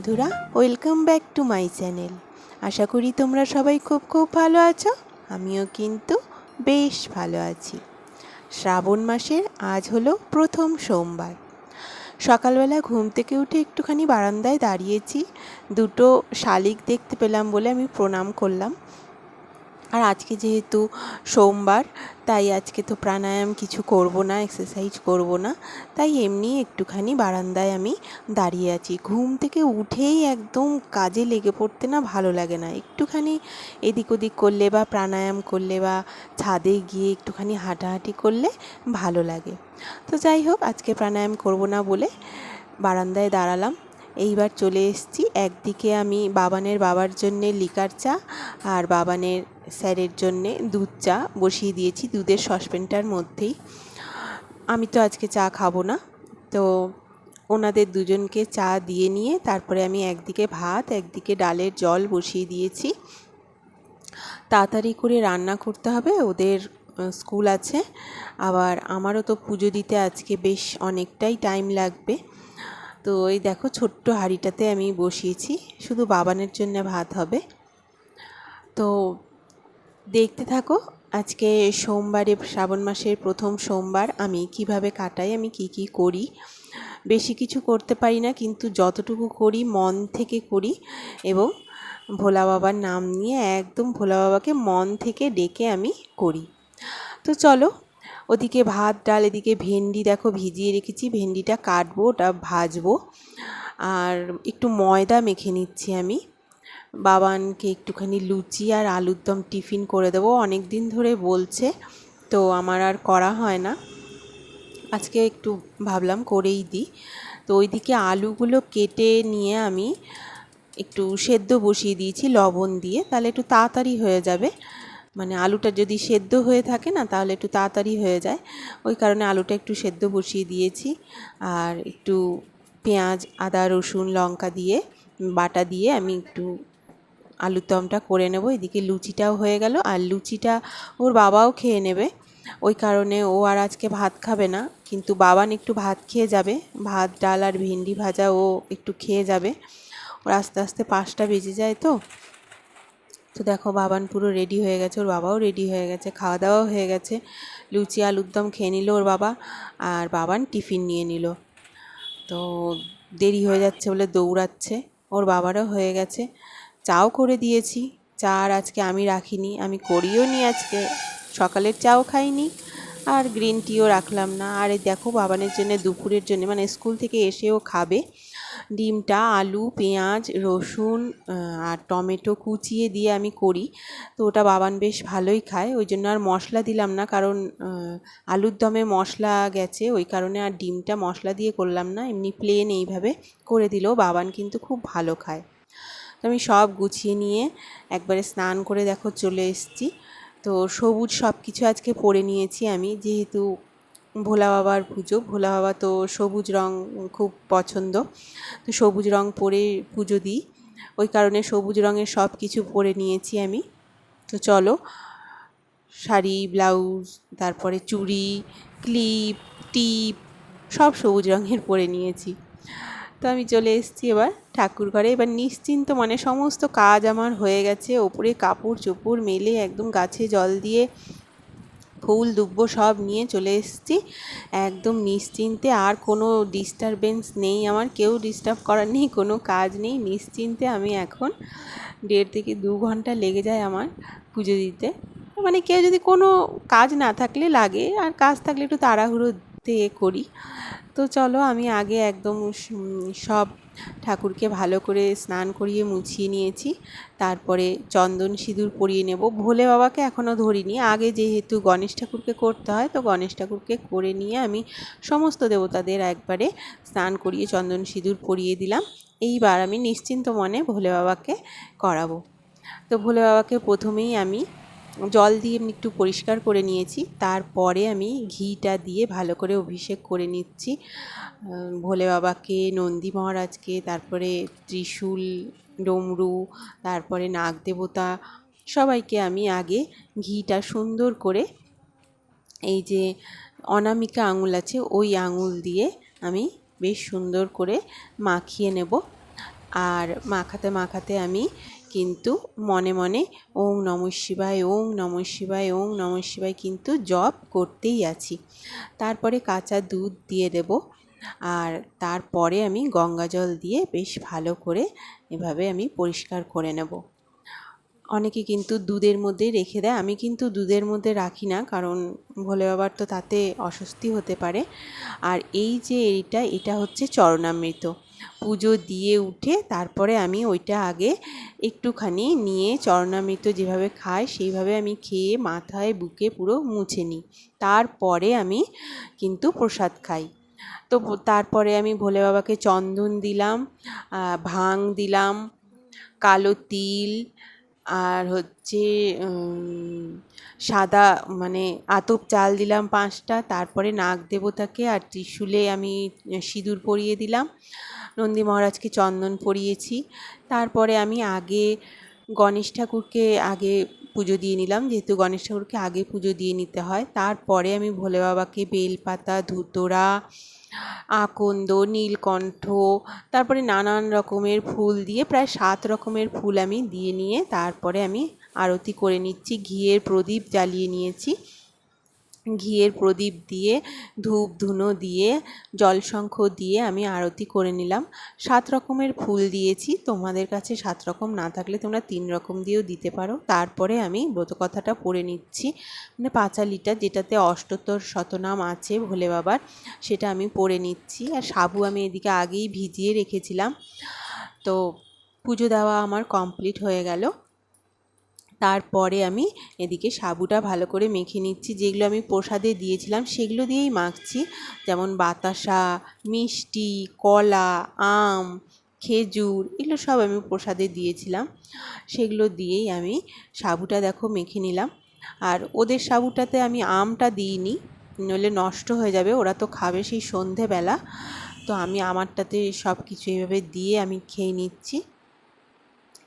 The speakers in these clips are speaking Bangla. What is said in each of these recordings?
বন্ধুরা welcome back to my channel আশা করি তোমরা সবাই খুব খুব ভালো আছো, আমিও কিন্তু বেশ ভালো আছি। শ্রাবণ মাসের আজ হলো প্রথম সোমবার। সকালবেলা ঘুম থেকে উঠে একটুখানি বারান্দায় দাঁড়িয়েছি, দুটো শালিক দেখতে পেলাম বলে আমি প্রণাম করলাম। আর আজকে যেহেতু সোমবার, তাই আজকে তো প্রাণায়াম কিছু করব না এক্সারসাইজ করব না। তাই এমনি একটুখানি বারান্দায় আমি দাঁড়িয়ে আছি। ঘুম থেকে উঠেই একদম কাজে লেগে পড়তে না ভালো লাগে না। একটুখানি এদিক ওদিক করলে বা প্রাণায়াম করলে বা ছাদে গিয়ে একটুখানি হাঁটাহাঁটি করলে ভালো লাগে। তো যাই হোক, আজকে প্রাণায়াম করব না বলে বারান্দায় দাঁড়ালাম। এইবার চলে এসেছি। একদিকে আমি বাবানের বাবার জন্যে লিকার চা আর বাবানের স্যারের জন্যে দুধ চা বসিয়ে দিয়েছি, দুধের সসপ্যানটার মধ্যেই। আমি তো আজকে চা খাব না। তো ওনাদের দুজনকে চা দিয়ে নিয়ে তারপরে আমি একদিকে ভাত, একদিকে ডালের জল বসিয়ে দিয়েছি। তাড়াতাড়ি করে রান্না করতে হবে, ওদের স্কুল আছে। আবার আমারও তো পুজো দিতে আজকে বেশ অনেকটাই টাইম লাগবে। তো এই দেখো ছোট্ট হাঁড়িটাতে আমি বসিয়েছি, শুধু বাবানের জন্য ভাত হবে। তো দেখতে থাকো, আজকে সোমবারে শ্রাবণ মাসের প্রথম সোমবার, আমি কীভাবে কাটাই, আমি কি কি করি? বেশি কিছু করতে পারি না, কিন্তু যতটুকু করি, মন থেকে করি এবং ভোলা বাবার নাম নিয়ে একদম ভোলা বাবাকে মন থেকে ডেকে আমি করি। তো চলো, ওদিকে ভাত, ডাল, এদিকে ভেন্ডি দেখো ভিজিয়ে রেখেছি, ভেন্ডিটা কাটবো, ওটা ভাজবো। আর একটু ময়দা মেখে নিচ্ছি আমি। বাবানকে একটুখানি লুচি আর আলুর দম টিফিন করে দেবো। অনেক দিন ধরে বলছে, তো আমার আর করা হয় না। আজকে একটু ভাবলাম করেই দিই। তো ওইদিকে আলুগুলো কেটে নিয়ে আমি একটু সেদ্ধ বসিয়ে দিয়েছি লবণ দিয়ে। তাহলে একটু তাড়াতাড়ি হয়ে যাবে। মানে আলুটা যদি সেদ্ধ হয়ে থাকে না, তাহলে একটু তাড়াতাড়ি হয়ে যায়। ওই কারণে আলুটা একটু সেদ্ধ বসিয়ে দিয়েছি। আর একটু পেঁয়াজ, আদা, রসুন, লঙ্কা দিয়ে বাটা দিয়ে আমি একটু আলুর দমটা করে নেব। এদিকে লুচিটাও হয়ে গেল আর লুচিটা ওর বাবাও খেয়ে নেবে। ওই কারণে ও আর আজকে ভাত খাবে না, কিন্তু বাবান একটু ভাত খেয়ে যাবে। ভাত, ডাল আর ভেন্ডি ভাজা ও একটু খেয়ে যাবে। ওর আস্তে আস্তে পাঁচটা বেজে যায় তো। তো দেখো বাবান পুরো রেডি হয়ে গেছে, ওর বাবাও রেডি হয়ে গেছে খাওয়া দাওয়াও হয়ে গেছে। লুচি, আলুর দম খেয়ে নিল ওর বাবা আর বাবান টিফিন নিয়ে নিল। তো দেরি হয়ে যাচ্ছে বলে দৌড়াচ্ছে, ওর বাবারও হয়ে গেছে। চাও করে দিয়েছি। চা আর আজকে আমি রাখিনি, আমি করিও নি আজকে। সকালের চাও খাইনি, আর গ্রিন টিও রাখলাম না। আর এই দেখো বাবানের জন্য, দুপুরের জন্য মানে স্কুল থেকে এসেও খাবে। ডিমটা, আলু, পেঁয়াজ, রসুন আর টমেটো কুচিয়ে দিয়ে আমি করি। তো ওটা বাবান বেশ ভালোই খায়, ওই জন্য আর মশলা দিলাম না, কারণ আলুর দমে মশলা গেছে। ওই কারণে আর ডিমটা মশলা দিয়ে করলাম না, এমনি প্লেন এইভাবে করে দিলেও বাবান কিন্তু খুব ভালো খায়। তো আমি সব গুছিয়ে নিয়ে একবারে স্নান করে দেখো চলে এসেছি। তো সবুজ সব কিছু আজকে পরে নিয়েছি আমি, যেহেতু ভোলা বাবার পুজো, ভোলা বাবা তো সবুজ রং খুব পছন্দ। তো সবুজ রং পরে পুজো দিই, ওই কারণে সবুজ রঙের সব কিছু পরে নিয়েছি আমি। তো চলো, শাড়ি, ব্লাউজ, তারপরে চুড়ি, ক্লিপ, টিপ, সব সবুজ রঙের পরে নিয়েছি। তো আমি চলে এসেছি এবার ঠাকুর ঘরে। এবার নিশ্চিন্ত মানে সমস্ত কাজ আমার হয়ে গেছে। ওপরে কাপড় চোপড় মেলে একদম গাছে জল দিয়ে ফুল, দুব্ব সব নিয়ে চলে এসেছি। একদম নিশ্চিন্তে আর কোনো ডিস্টারবেন্স নেই আমার। কেউ ডিস্টার্ব করার নেই, কোনো কাজ নেই। নিশ্চিন্তে আমি এখন দেড় থেকে দু ঘণ্টা লেগে যায় আমার পুজো দিতে। মানে কেউ যদি কোনো কাজ না থাকলে লাগে, আর কাজ থাকলে একটু তাড়াহুড়ো দিয়ে করি। তো চলো আমি আগে একদম সব ঠাকুরকে ভালো করে স্নান করিয়ে মুছিয়ে নিয়েছি। তারপরে চন্দন সিঁদুর পরিয়ে নেব। ভোলে বাবাকে এখনও ধরিনি। আগে যেহেতু গণেশ ঠাকুরকে করতে হয়, তো গণেশ ঠাকুরকে করে নিয়ে আমি সমস্ত দেবতাদের একবারে স্নান করিয়ে চন্দন সিঁদুর পরিয়ে দিলাম। এইবার আমি নিশ্চিন্ত মনে ভোলে বাবাকে করাবো। তো ভোলে বাবাকে প্রথমেই আমি জল দিয়ে এমনি একটু পরিষ্কার করে নিয়েছি। তারপরে আমি ঘিটা দিয়ে ভালো করে অভিষেক করে নিচ্ছি। ভোলে বাবাকে, নন্দী মহারাজকে, তারপরে ত্রিশূল, ডমরু, তারপরে নাগ দেবতা সবাইকে আমি আগে ঘিটা সুন্দর করে এই যে অনামিকা আঙুল আছে, ওই আঙুল দিয়ে আমি বেশ সুন্দর করে মাখিয়ে নেব। আর মাখাতে মাখাতে আমি কিন্তু মনে মনে ওং নম শিবায়, ওং নম শিবায়, ওং নম শিবায় কিন্তু জপ করতেই আছি। তারপরে কাঁচা দুধ দিয়ে দেব আর তারপরে আমি গঙ্গা জল দিয়ে বেশ ভালো করে এভাবে আমি পরিষ্কার করে নেব। অনেকে কিন্তু দুধের মধ্যে রেখে দেয়, আমি কিন্তু দুধের মধ্যে রাখি না কারণ ভোলে বাবার তো তাতে অস্বস্তি হতে পারে। আর এই যে এইটা এটা হচ্ছে চরণামৃত। পুজো দিয়ে উঠে তারপরে আমি ওইটা আগে একটুখানি নিয়ে চরণামৃত যেভাবে খাই সেইভাবে আমি খেয়ে মাথায়, বুকে পুরো মুছে নিই। তারপরে আমি কিন্তু প্রসাদ খাই। তো তারপরে আমি ভোলে বাবাকে চন্দন দিলাম ভাং দিলাম, কালো তিল আর হচ্ছে সাদা মানে আতপ চাল দিলাম পাঁচটা, তারপরে নাগ দেবতাকে আর ত্রিশুলে আমি সিঁদুর পরিয়ে দিলাম। নন্দী মহারাজকে চন্দন পরিয়েছি। তারপরে আমি আগে গণেশ ঠাকুরকে আগে পুজো দিয়ে নিলাম, যেহেতু গণেশ ঠাকুরকে আগে পুজো দিয়ে নিতে হয়। তারপরে আমি ভোলে বাবাকে বেলপাতা ধুতরা আকন্দ, নীলকণ্ঠ, তারপরে নানান রকমের ফুল দিয়ে প্রায় সাত রকমের ফুল আমি দিয়ে নিয়ে তারপরে আমি আরতি করে নিচ্ছি, ঘিয়ের প্রদীপ জ্বালিয়ে নিয়েছি। ঘিয়ের প্রদীপ দিয়ে, ধূপ ধুনো দিয়ে জলশঙ্খ দিয়ে আমি আরতি করে নিলাম। সাত রকমের ফুল দিয়েছি। তোমাদের কাছে সাত রকম না থাকলে তোমরা তিন রকম দিয়েও দিতে পারো। তারপরে আমি ব্রতকথাটা পড়ে নিচ্ছি। মানে পাঁচালিটা যেটাতে অষ্টতর শতনাম আছে ভোলে বাবার, সেটা আমি পড়ে নিচ্ছি। আর সাবু আমি এদিকে আগেই ভিজিয়ে রেখেছিলাম। তো পুজো দেওয়া আমার কমপ্লিট হয়ে গেল। তারপরে আমি এদিকে সাবুটা ভালো করে মেখে নিচ্ছি। যেগুলো আমি প্রসাদে দিয়েছিলাম সেগুলো দিয়েই মাখছি। যেমন বাতাসা, মিষ্টি, কলা, আম, খেজুর এগুলো সব আমি প্রসাদে দিয়েছিলাম। সেগুলো দিয়েই আমি সাবুটা দেখো মেখে নিলাম। আর ওদের সাবুটাতে আমি আমটা দিইনি, নইলে নষ্ট হয়ে যাবে, ওরা তো খাবে সেই সন্ধেবেলা। তো আমি আমারটাতে সব কিছু এইভাবে দিয়ে আমি খেয়ে নিচ্ছি।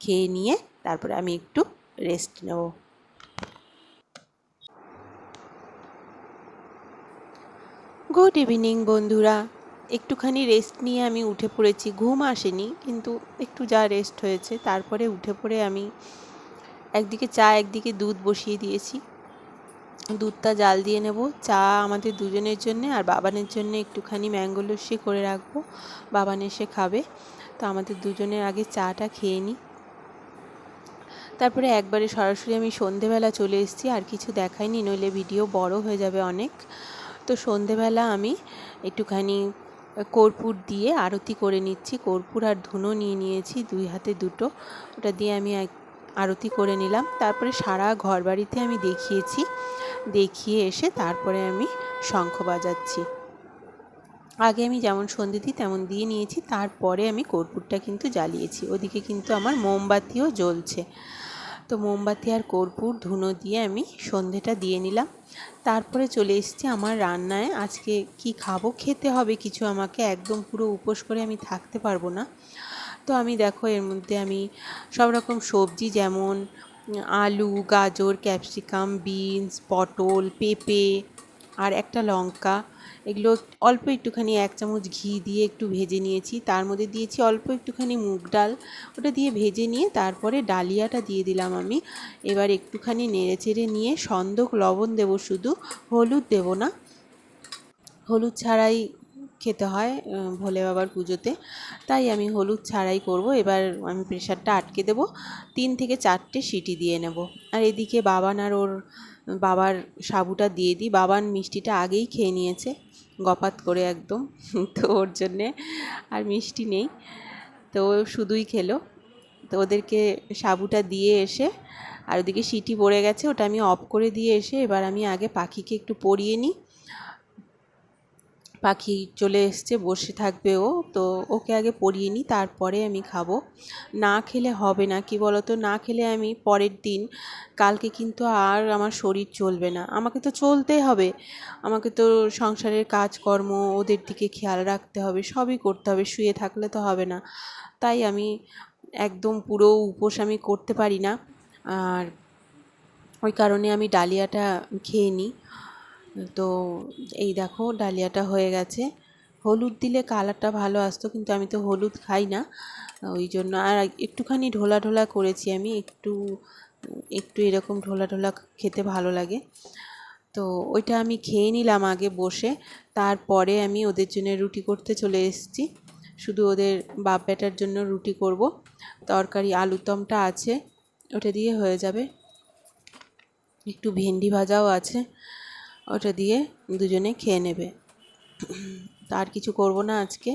খেয়ে নিয়ে তারপরে আমি একটু রেস্ট নেব। গুড ইভিনিং বন্ধুরা। একটুখানি রেস্ট নিয়ে আমি উঠে পড়েছি। ঘুম আসেনি, কিন্তু একটু যা রেস্ট হয়েছে, তারপরে উঠে পড়ে আমি একদিকে চা, একদিকে দুধ বসিয়ে দিয়েছি। দুধটা জাল দিয়ে নেব। চা আমাদের দুজনের জন্যে আর বাবানের জন্য একটুখানি ম্যাঙ্গো লস্যি করে রাখব। বাবান এসে খাবে। তো আমাদের দুজনের আগে চাটা খেয়ে নিই। তারপরে একবারে সরাসরি আমি সন্ধেবেলা চলে এসেছি, আর কিছু দেখাইনি, নইলে ভিডিও বড় হয়ে যাবে অনেক। তো সন্ধেবেলা আমি একটুখানি কর্পূর দিয়ে আরতি করে নিচ্ছি, কর্পূর আর ধুনো নিয়ে নিয়েছি, দুই হাতে দুটো। ওটা দিয়ে আমি আরতি করে নিলাম। তারপরে সারা ঘর বাড়িতে আমি দেখিয়েছি, দেখিয়ে এসে তারপরে আমি শঙ্খ বাজাচ্ছি। আগে আমি যেমন সন্ধে দিই, তেমন দিয়ে নিয়েছি। তারপরে আমি কর্পূরটা কিন্তু জ্বালিয়েছি। ওদিকে কিন্তু আমার মোমবাতিও জ্বলছে। তো মোমবাতি আর কর্পূর ধুনো দিয়ে আমি সন্ধেটা দিয়ে নিলাম। তারপরে চলে এসেছি আমার রান্নায়। আজকে কি খাব, খেতে হবে কিছু আমাকে একদম পুরো উপোস করে আমি থাকতে পারব না। তো আমি দেখো, এর মধ্যে আমি সব রকম সবজি যেমন আলু, গাজর, ক্যাপসিকাম, বিনস, পটল, পেঁপে আর একটা লঙ্কা। এগুলো অল্প একটুখানি এক চামচ ঘি দিয়ে একটু ভেজে নিয়েছি। তার মধ্যে দিয়েছি অল্প একটুখানি মুগ ডাল। ওটা দিয়ে ভেজে নিয়ে তারপরে ডালিয়াটা দিয়ে দিলাম আমি। এবার একটুখানি নেড়ে চেড়ে নিয়ে সন্দক লবণ দেব শুধু, হলুদ দেব না। হলুদ ছাড়াই খেতে হয় ভোলে বাবার পুজোতে। তাই আমি হলুদ ছাড়াই করব। এবার আমি প্রেশারটা আটকে দেব। তিন থেকে চারটে সিটি দিয়ে নেব। আর এদিকে বাবান আর ওর বাবার সাবুটা দিয়ে দিই। বাবান মিষ্টিটা আগেই খেয়ে নিয়েছে, গপাত করে একদম। তো ওর জন্যে আর মিষ্টি নেই। তো শুধুই খেলো। তো ওদেরকে সাবুটা দিয়ে এসে, আর ওদিকে সিটি পড়ে গেছে, ওটা আমি অফ করে দিয়ে এসে, এবার আমি আগে পাখিকে একটু পরিয়ে নিই। পাখি চলে এসছে, বসে থাকবে ও। তো ওকে আগে পরিয়ে নিই, তারপরে আমি খাব। না খেলে হবে না, কি বলতো? না খেলে আমি পরের দিন, কালকে কিন্তু আর আমার শরীর চলবে না। আমাকে তো চলতেই হবে। আমাকে তো সংসারের কাজকর্ম, ওদের দিকে খেয়াল রাখতে হবে, সবই করতে হবে, শুয়ে থাকলে তো হবে না। তাই আমি একদম পুরো উপোস আমি করতে পারি না। আর ওই কারণে আমি ডালিয়াটা খেয়ে নিই। তো এই দেখো ডালিয়াটা হয়ে গেছে। হলুদ দিলে কালারটা ভালো আসতো, কিন্তু আমি তো হলুদ খাই না। ওই জন্য আর একটুখানি ঢোলা ঢোলা করেছি আমি, একটু একটু এরকম ঢোলা ঢোলা খেতে ভালো লাগে। তো ওইটা আমি খেয়ে নিলাম আগে বসে, তারপরে আমি ওদের জন্য রুটি করতে চলে এসেছি। শুধু ওদের বাপ বেটার জন্য রুটি করব। তরকারি আলুরদমটা আছে, ওটা দিয়ে হয়ে যাবে। একটু ভেন্ডি ভাজাও আছে। ওটা দিয়ে দুজনে খেয়ে নেবে। আর কিছু করব না আজকে।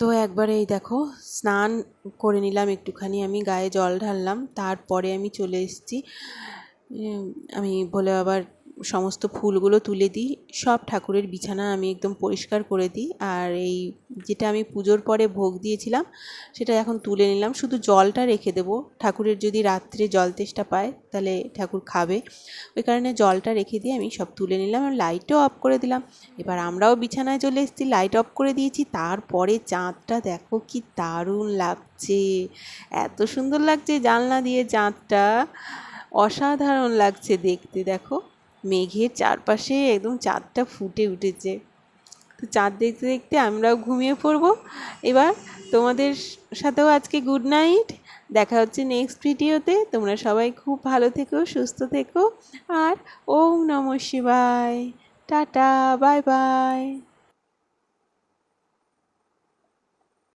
তো একবারে এই দেখো, স্নান করে নিলাম একটুখানি, আমি গায়ে জল ঢাললাম। তারপরে আমি চলে এসেছি আমি বলে আবার সমস্ত ফুলগুলো তুলে দিই, সব ঠাকুরের বিছানা আমি একদম পরিষ্কার করে দিই। আর এই যেটা আমি পুজোর পরে ভোগ দিয়েছিলাম, সেটা এখন তুলে নিলাম। শুধু জলটা রেখে দেবো। ঠাকুরের যদি রাত্রে জল তেষ্টা পায়, তাহলে ঠাকুর খাবে। ওই কারণে জলটা রেখে দিয়ে আমি সব তুলে নিলাম আর লাইটও অফ করে দিলাম। এবার আমরাও বিছানায় চলে এসেছি, লাইট অফ করে দিয়েছি। তারপরে চাঁদটা দেখো কি দারুণ লাগছে। এত সুন্দর লাগছে জানলা দিয়ে চাঁদটা। অসাধারণ লাগছে দেখতে, দেখো। মেঘের চারপাশে একদম চাঁদটা ফুটে উঠেছে। তো চাঁদ দেখতে দেখতে আমরাও ঘুমিয়ে পড়ব। এবার তোমাদের সাথেও আজকে গুড নাইট দেখা হচ্ছে নেক্সট ভিডিওতে তোমরা সবাই খুব ভালো থেকো, সুস্থ থেকো। আর ওম নম শিবায়। Tata bye bye